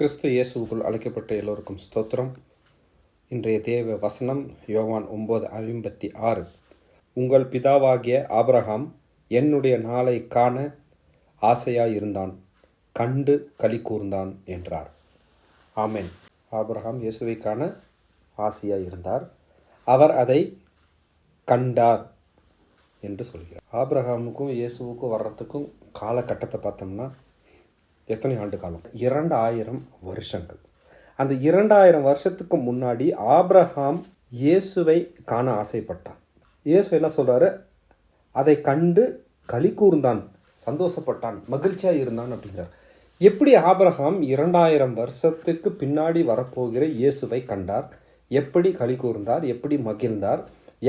கிறிஸ்து இயேசுக்குள் அழைக்கப்பட்ட எல்லோருக்கும் ஸ்தோத்திரம். இன்றைய தேவ வசனம் யோவான் ஒம்பது ஐம்பத்தி ஆறு. உங்கள் பிதாவாகிய ஆபரகாம் என்னுடைய நாளை காண ஆசையாய் இருந்தான் கண்டு களி கூர்ந்தான் என்றார். ஆமேன். ஆபரகாம் இயேசுவை காண இருந்தார் அவர் அதை கண்டார் என்று சொல்கிறார். ஆபிரகாமுக்கும் இயேசுவுக்கும் வர்றதுக்கும் காலகட்டத்தை பார்த்தோம்னா எத்தனை ஆண்டு காலம்? இரண்டு ஆயிரம் வருஷங்கள். அந்த இரண்டாயிரம் வருஷத்துக்கு முன்னாடி ஆப்ரஹாம் இயேசுவை காண ஆசைப்பட்டான். இயேசு என்ன சொல்கிறாரு அதை கண்டு களி கூர்ந்தான் சந்தோஷப்பட்டான் மகிழ்ச்சியாக இருந்தான் அப்படிங்கிறார். எப்படி ஆபரகாம் இரண்டாயிரம் வருஷத்துக்கு பின்னாடி வரப்போகிற இயேசுவை கண்டார்? எப்படி களி கூர்ந்தார்? எப்படி மகிழ்ந்தார்?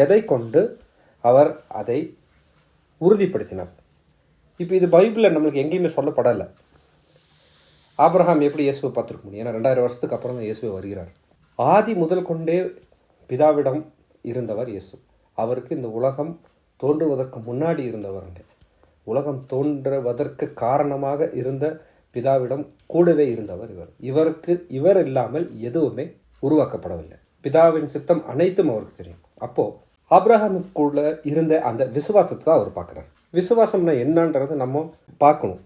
எதை கொண்டு? அவர் அதை உறுதிப்படுத்தினார். இப்போ இது பைபிளில் நம்மளுக்கு எங்கேயுமே சொல்லப்படலை. ஆப்ரஹாம் எப்படி இயேசுவை பார்த்துருக்க முடியும்? ஏன்னா ரெண்டாயிரம் வருஷத்துக்கு அப்புறம் தான் இயேசுவை வருகிறார். ஆதி முதல் கொண்டே பிதாவிடம் இருந்தவர் இயேசு. அவருக்கு இந்த உலகம் தோன்றுவதற்கு முன்னாடி இருந்தவருங்க உலகம் தோன்றுவதற்கு காரணமாக இருந்த பிதாவிடம் கூடவே இருந்தவர் இவர். இவருக்கு இவர் இல்லாமல் எதுவுமே உருவாக்கப்படவில்லை. பிதாவின் சித்தம் அனைத்தும் அவருக்கு தெரியும். அப்போது ஆப்ரஹாமுக்குள்ள இருந்த அந்த விசுவாசத்தை தான் அவர் பார்க்குறாரு. விசுவாசம்னா என்னன்றதை நம்ம பார்க்கணும்.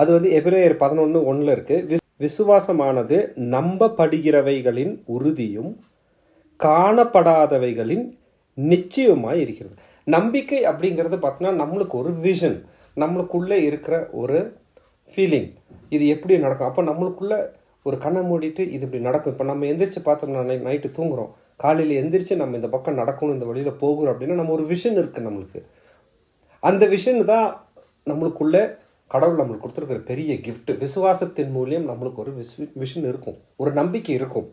அது வந்து எபிரேயர் பதினொன்று ஒன்றில் இருக்குது விஸ் விசுவாசமானது நம்பப்படுகிறவைகளின் உறுதியும் காணப்படாதவைகளின் நிச்சயமாக இருக்கிறது. நம்பிக்கை அப்படிங்கிறது பார்த்தீங்கன்னா நம்மளுக்கு ஒரு விஷன் நம்மளுக்குள்ளே இருக்கிற ஒரு ஃபீலிங் இது எப்படி நடக்கும்? அப்போ நம்மளுக்குள்ளே ஒரு கண்ணை மூடிட்டு இது இப்படி நடக்கும். இப்போ நம்ம எந்திரிச்சு பார்த்தோம்னா நை நைட்டு தூங்குறோம். காலையில் எந்திரிச்சு நம்ம இந்த பக்கம் நடக்கணும் இந்த வழியில் போகிறோம் அப்படின்னா நம்ம ஒரு விஷன் இருக்குது நம்மளுக்கு. அந்த விஷன் தான் நம்மளுக்குள்ளே கடவுள் நம்மளுக்கு கொடுத்துருக்கிற பெரிய கிஃப்ட்டு விசுவாசத்தின் மூலியம் நம்மளுக்கு ஒரு விஸ் விஷன் இருக்கும். ஒரு நம்பிக்கை இருக்கும்.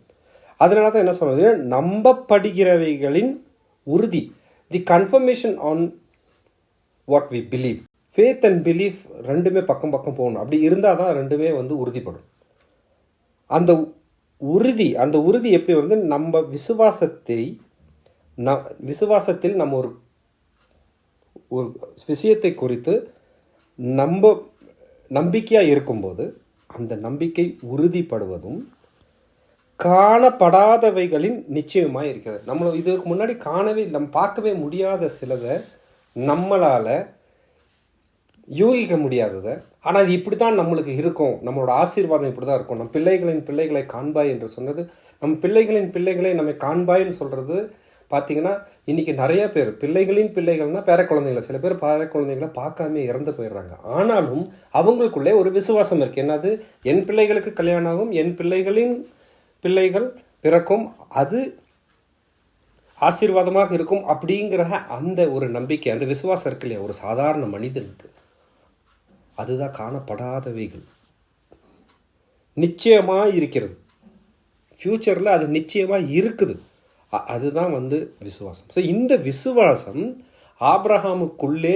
அதனால தான் என்ன சொல்கிறது நம்பப்படுகிறவைகளின் உறுதி. The confirmation on what we believe faith and belief ரெண்டுமே பக்கம் பக்கம் போகணும். அப்படி இருந்தால் தான் ரெண்டுமே வந்து உறுதிப்படும். அந்த உறுதி அந்த உறுதி எப்படி வந்து நம்ம விசுவாசத்தை ந விசுவாசத்தில் நம்ம ஒரு ஒரு விஷயத்தை குறித்து நம்ப நம்பிக்கையாக இருக்கும்போது அந்த நம்பிக்கை உறுதிப்படுவதும் காணப்படாதவைகளின் நிச்சயமாக இருக்கிறது. நம்மளை இதுக்கு முன்னாடி காணவே நம்ம பார்க்கவே முடியாத சிலதை நம்மளால் யூகிக்க முடியாததை ஆனால் அது இப்படி தான் நம்மளுக்கு இருக்கும். நம்மளோட ஆசீர்வாதம் இப்படி தான் இருக்கும். நம் பிள்ளைகளின் பிள்ளைகளை காண்பாய் என்று சொன்னது நம் பிள்ளைகளின் பிள்ளைகளை நம்மை காண்பாய்ன்னு சொல்கிறது பார்த்தீங்கன்னா இன்னைக்கு நிறைய பேர் பிள்ளைகளின் பிள்ளைகள்னால் பேர குழந்தைங்கள சில பேர் பேர குழந்தைங்கள பார்க்காம இறந்து போயிடுறாங்க. ஆனாலும் அவங்களுக்குள்ளே ஒரு விசுவாசம் இருக்குது என்னது? என் பிள்ளைகளுக்கு கல்யாணம் ஆகும் என் பிள்ளைகளின் பிள்ளைகள் பிறக்கும் அது ஆசீர்வாதமாக இருக்கும் அப்படிங்கிற அந்த ஒரு நம்பிக்கை அந்த விசுவாசம் இருக்கு இல்லையா? ஒரு சாதாரண மனிதனுக்கு. அதுதான் காணப்படாதவைகள். நிச்சயமாக இருக்கிறது. ஃப்யூச்சரில் அது நிச்சயமாக இருக்குது. அதுதான் வந்து விசுவாசம். ஸோ இந்த விசுவாசம் ஆப்ரஹாமுக்குள்ளே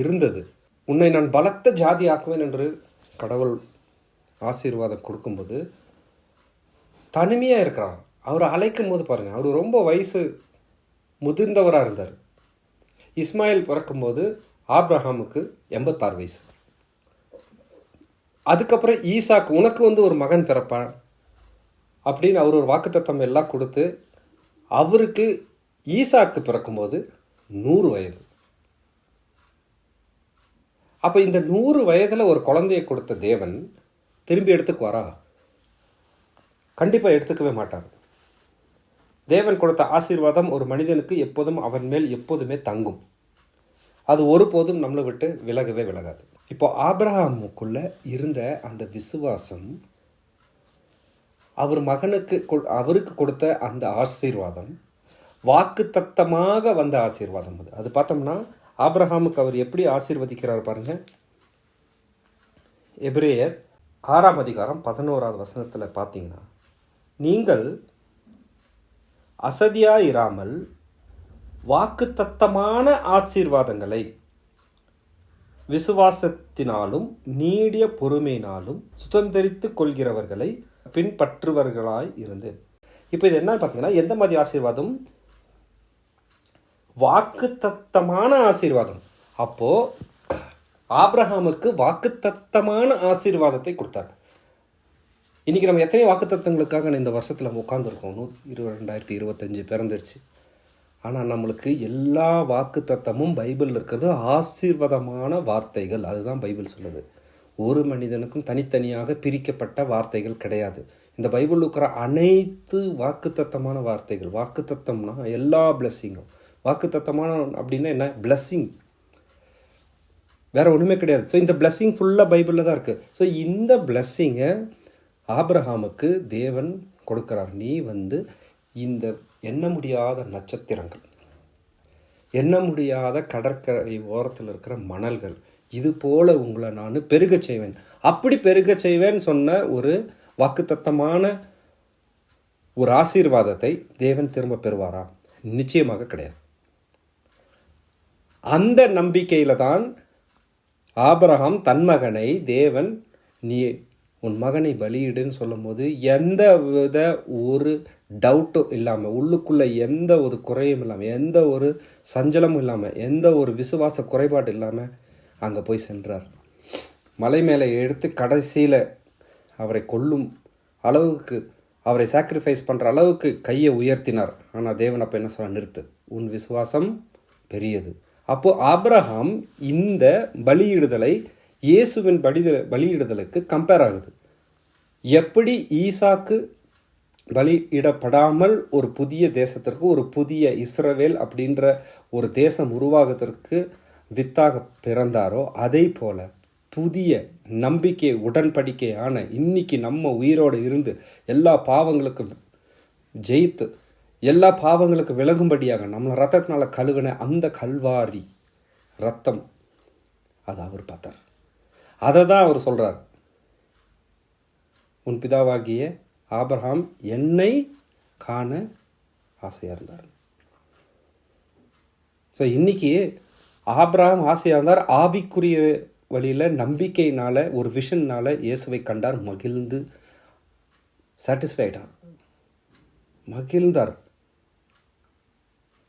இருந்தது. உன்னை நான் பலத்த ஜாதி ஆக்குவேன் என்று கடவுள் ஆசீர்வாதம் கொடுக்கும்போது தனிமையாக இருக்கிறார் அவர் அழைக்கும் போது பாருங்கள் அவர் ரொம்ப வயசு முதிர்ந்தவராக இருந்தார். இஸ்மாயில் பிறக்கும்போது ஆப்ரஹாமுக்கு எண்பத்தாறு வயசு. அதுக்கப்புறம் ஈசாக்கு உனக்கு வந்து ஒரு மகன் பிறப்பான். அப்படின்னு அவர் ஒரு வாக்குத்தத்தம் எல்லாம் கொடுத்து அவருக்கு ஈசாக்கு பிறக்கும்போது நூறு வயது. அப்போ இந்த நூறு வயதில் ஒரு குழந்தையை கொடுத்த தேவன் திரும்பி எடுத்துக்கு வரா? கண்டிப்பாக எடுத்துக்கவே மாட்டார். தேவன் கொடுத்த ஆசீர்வாதம் ஒரு மனிதனுக்கு எப்போதும் அவன் மேல் எப்போதுமே தங்கும். அது ஒருபோதும் நம்மளை விட்டு விலகவே விலகாது. இப்போ ஆப்ரஹாமுக்குள்ளே இருந்த அந்த விசுவாசம் அவர் மகனுக்கு அவருக்கு கொடுத்த அந்த ஆசீர்வாதம் வாக்குத்தத்தமாக வந்த ஆசீர்வாதம் அது. அது பார்த்தோம்னா ஆப்ரஹாமுக்கு அவர் எப்படி ஆசீர்வதிக்கிறார் பாருங்க. எபிரேயர் ஆறாம் அதிகாரம் பதினோராவது வசனத்தில் பார்த்தீங்கன்னா நீங்கள் அசதியாக இராமல் வாக்குத்தத்தமான ஆசீர்வாதங்களை விசுவாசத்தினாலும் நீடிய பொறுமையினாலும் சுதந்திரித்து கொள்கிறவர்களை பின்பற்றுவர்களாய் இருந்து இப்போ இது என்னன்னு பார்த்தீங்கன்னா எந்த மாதிரி ஆசீர்வாதம்? வாக்குத்தத்தமான ஆசீர்வாதம். அப்போ ஆப்ரஹாமுக்கு வாக்குத்தத்தமான ஆசீர்வாதத்தை கொடுத்தார். இன்றைக்கி நம்ம எத்தனை வாக்குத்தத்தங்களுக்காக இந்த வருஷத்தில் உட்காந்துருக்கோம் நூ இருபது ரெண்டாயிரத்தி இருபத்தஞ்சு பிறந்துருச்சு. ஆனால் நம்மளுக்கு எல்லா வாக்குத்தத்தமும் பைபிளில் இருக்கிறது ஆசீர்வாதமான வார்த்தைகள். அதுதான் பைபிள் சொல்லுது. ஒரு மனிதனுக்கும் தனித்தனியாக பிரிக்கப்பட்ட வார்த்தைகள் கிடையாது. இந்த பைபிளில் இருக்கிற அனைத்து வாக்குத்தத்தமான வார்த்தைகள் வாக்குத்தத்தம்னா எல்லா பிளஸ்ஸிங்கும் வாக்குத்தத்தமான அப்படின்னா என்ன? பிளஸ்ஸிங் வேறு ஒன்றுமே கிடையாது. ஸோ இந்த பிளஸ்ஸிங் ஃபுல்லாக பைபிளில் தான் இருக்குது ஸோ இந்த பிளஸ்ஸிங்கை ஆப்ரஹாமுக்கு தேவன் கொடுக்குறார். நீ வந்து இந்த எண்ண முடியாத நட்சத்திரங்கள் எண்ண முடியாத கடற்கரை ஓரத்தில் இருக்கிற மணல்கள் இது போல உங்களை நான் பெருக செய்வேன். அப்படி பெருக செய்வேன் சொன்ன ஒரு வாக்குத்தத்தமான ஒரு ஆசீர்வாதத்தை தேவன் திரும்ப பெறுவாரா? நிச்சயமாக கிடையாது. அந்த நம்பிக்கையில் தான் ஆபரகாம் தன் மகனை தேவன் நீ உன் மகனை பலியிடுன்னு சொல்லும்போது எந்த வித ஒரு டவுட்டும் இல்லாமல் உள்ளுக்குள்ளே எந்த ஒரு குறையும் இல்லாமல் எந்த ஒரு சஞ்சலமும் இல்லாமல் எந்த ஒரு விசுவாச குறைபாடு இல்லாமல் அங்கே போய் சென்றார். மலை மேலே எடுத்து கடைசியில் அவரை கொல்லும் அளவுக்கு அவரை சாக்ரிஃபைஸ் பண்ணுற அளவுக்கு கையை உயர்த்தினார். ஆனால் தேவன் அப்போ என்ன சொல்ல நிறுத்து. உன் விசுவாசம் பெரியது. அப்போது ஆப்ரஹாம் இந்த பலியிடுதலை இயேசுவின் பலி பலியிடுதலுக்கு கம்பேர் ஆகுது. எப்படி ஈசாக்கு பலியிடப்படாமல் ஒரு புதிய தேசத்திற்கு ஒரு புதிய இஸ்ரவேல் அப்படின்ற ஒரு தேசம் உருவாகத்திற்கு வித்தாக பிறந்தாரோ அதே போல் புதிய நம்பிக்கை உடன்படிக்கையான இன்னைக்கு நம்ம உயிரோடு இருந்து எல்லா பாவங்களுக்கும் ஜெயித்து எல்லா பாவங்களுக்கும் விலகும்படியாக நம்மளை ரத்தத்தினால் கழுவின அந்த கல்வாரி ரத்தம் அதை அவர் பார்த்தார். அதை தான் அவர் சொல்கிறார் உன் பிதாவாகிய ஆபரஹாம் என்னை காண ஆசையாக இருந்தார். ஸோ இன்னைக்கு ஆபிரகாம் ஆசையாக இருந்தார். ஆவிக்குரிய வழியில் நம்பிக்கையினால் ஒரு விஷன்னால் இயேசுவை கண்டார். மகிழ்ந்து சாட்டிஸ்ஃபைடார் மகிழ்ந்தார்.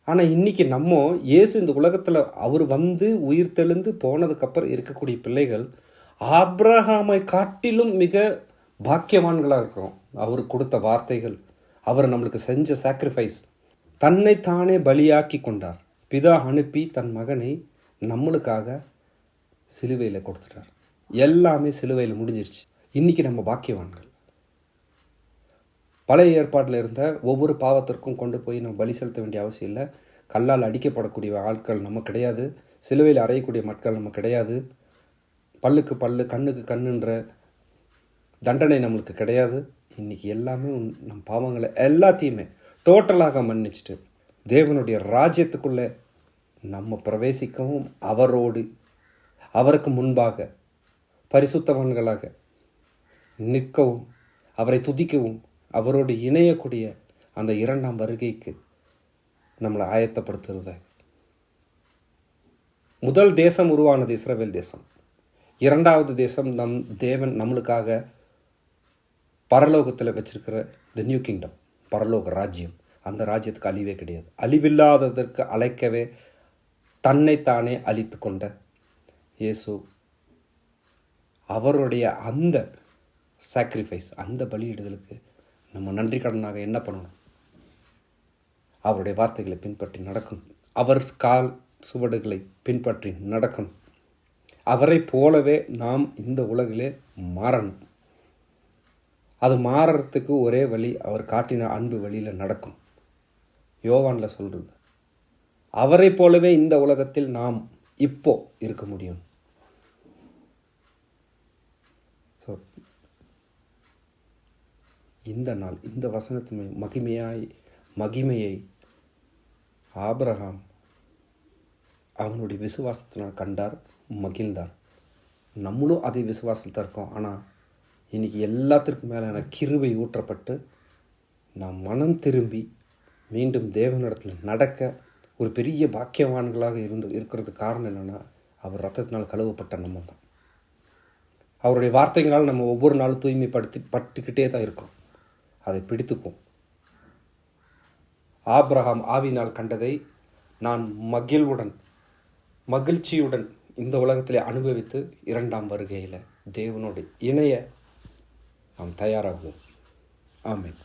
ஆனால் இன்னைக்கு நம்ம இயேசு இந்த உலகத்தில் அவர் வந்து உயிர் தெளிந்து போனதுக்கப்புறம் இருக்கக்கூடிய பிள்ளைகள் ஆப்ரஹாமை காட்டிலும் மிக பாக்கியவான்களாக இருக்கிறோம் அவர் கொடுத்த வார்த்தைகள் அவர் நம்மளுக்கு செஞ்ச சாக்ரிஃபைஸ் தன்னை தானே பலியாக்கி கொண்டார். பிதா அனுப்பி தன் மகனை நம்மளுக்காக சிலுவையில் கொடுத்துட்டார். எல்லாமே சிலுவையில் முடிஞ்சிருச்சு. இன்றைக்கி நம்ம பாக்கியவான்கள். பழைய ஏற்பாட்டில் இருந்த ஒவ்வொரு பாவத்திற்கும் கொண்டு போய் நம்ம பலி செலுத்த வேண்டிய அவசியம் இல்லை. கல்லால் அடிக்கப்படக்கூடிய ஆட்கள் நம்ம கிடையாது. சிலுவையில் அறையக்கூடிய மக்கள் நம்ம கிடையாது. பல்லுக்கு பல்லு கண்ணுக்கு கண்ணுன்ற தண்டனை நம்மளுக்கு கிடையாது. இன்னைக்கு எல்லாமே நம் பாவங்களை எல்லாத்தையுமே டோட்டலாக மன்னிச்சுட்டு தேவனுடைய ராஜ்யத்துக்குள்ளே நம்ம பிரவேசிக்கவும் அவரோடு அவருக்கு முன்பாக பரிசுத்தவான்களாக நிற்கவும் அவரை துதிக்கவும் அவரோடு இணையக்கூடிய அந்த இரண்டாம் வருகைக்கு நம்மளை ஆயத்தப்படுத்துறது முதல் தேசம் உருவானது இஸ்ரவேல் தேசம். இரண்டாவது தேசம் நம் தேவன் நம்மளுக்காக பரலோகத்தில் வச்சிருக்கிற த நியூ கிங்டம் பரலோக ராஜ்யம். அந்த ராஜ்யத்துக்கு அழிவே கிடையாது. அழிவில்லாததற்கு அழைக்கவே தன்னைத்தானே அழித்து கொண்ட இயேசு. அவருடைய அந்த சாக்ரிஃபைஸ் அந்த பலியிடுதலுக்கு நம்ம நன்றி கடனாக என்ன பண்ணணும்? அவருடைய வார்த்தைகளை பின்பற்றி நடக்கணும். அவர் கால் சுவடுகளை பின்பற்றி நடக்கணும். அவரை போலவே நாம் இந்த உலகிலே மாறணும். அது மாறுறதுக்கு ஒரே வழி அவர் காட்டின அன்பு வழியில் நடக்கும். யோவானில் சொல்கிறது அவரை போலவே இந்த உலகத்தில் நாம் இப்போ இருக்க முடியும். ஸோ இந்த நாள் இந்த வசனத்தின் மகிமையாய் மகிமையை ஆபரகாம் அவனுடைய விசுவாசத்தினால் கண்டார். மகிழ்ந்தார் நம்மளும் அதே விசுவாசத்தில் இருக்கோம். ஆனால் இன்றைக்கி எல்லாத்திற்கும் மேலான கிருவை ஊற்றப்பட்டு நான் மனம் திரும்பி மீண்டும் தேவனிடத்தில் நடக்க ஒரு பெரிய பாக்கியவான்களாக இருந்து இருக்கிறதுக்கு காரணம் என்னென்னா அவர் ரத்தத்தினால் கழுவப்பட்ட நம்ம தான். அவருடைய வார்த்தைகளால் நம்ம ஒவ்வொரு நாளும் தூய்மைப்படுத்தி பட்டுக்கிட்டே தான் இருக்கோம் அதை பிடித்துக்கும் ஆப்ரஹாம் ஆவினால் கண்டதை நான் மகிழ்வுடன் மகிழ்ச்சியுடன் இந்த உலகத்தில் அனுபவித்து இரண்டாம் வருகையில் தேவனோடு இணைய நாம் தயாராகும் ஆமென்.